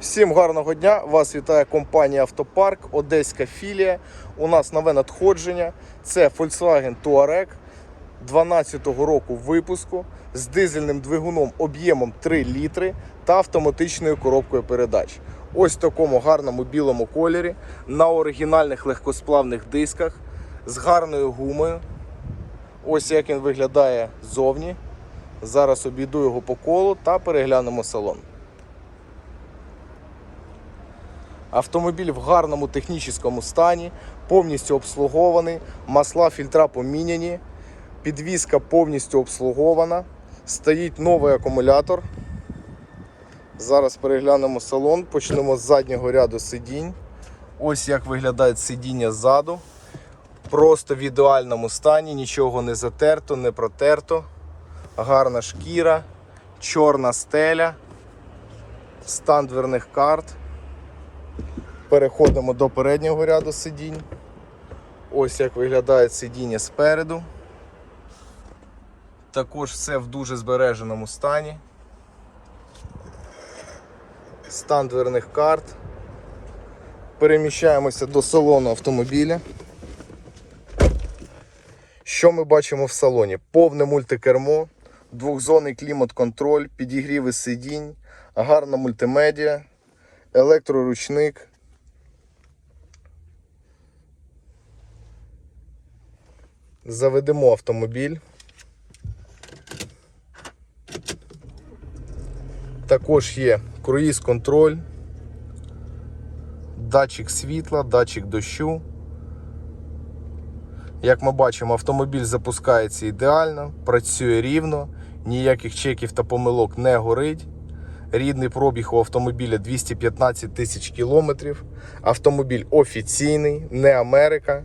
Всім гарного дня! Вас вітає компанія Автопарк, Одеська філія. У нас нове надходження. Це Volkswagen Touareg 12-го року випуску з дизельним двигуном об'ємом 3 літри та автоматичною коробкою передач. Ось в такому гарному білому кольорі на оригінальних легкосплавних дисках з гарною гумою. Ось як він виглядає ззовні. Зараз обійду його по колу та переглянемо салон. Автомобіль в гарному технічному стані, повністю обслугований, масла фільтра поміняні, підвізка повністю обслугована, стоїть новий акумулятор. Зараз переглянемо салон, почнемо з заднього ряду сидінь. Ось як виглядає сидіння ззаду. Просто в ідеальному стані, нічого не затерто, не протерто. Гарна шкіра, чорна стеля, стан дверних карт. Переходимо до переднього ряду сидінь. Ось як виглядає сидіння спереду. Також все в дуже збереженому стані. Стан дверних карт. Переміщаємося до салону автомобіля. Що ми бачимо в салоні? Повне мультикермо, двохзонний клімат-контроль, підігріви сидінь, гарна мультимедіа, електроручник. Заведемо автомобіль. Також є круїз-контроль, датчик світла, датчик дощу. Як ми бачимо, автомобіль запускається ідеально, працює рівно, ніяких чеків та помилок не горить. Рідний пробіг у автомобіля 215 тисяч кілометрів. Автомобіль офіційний, не Америка.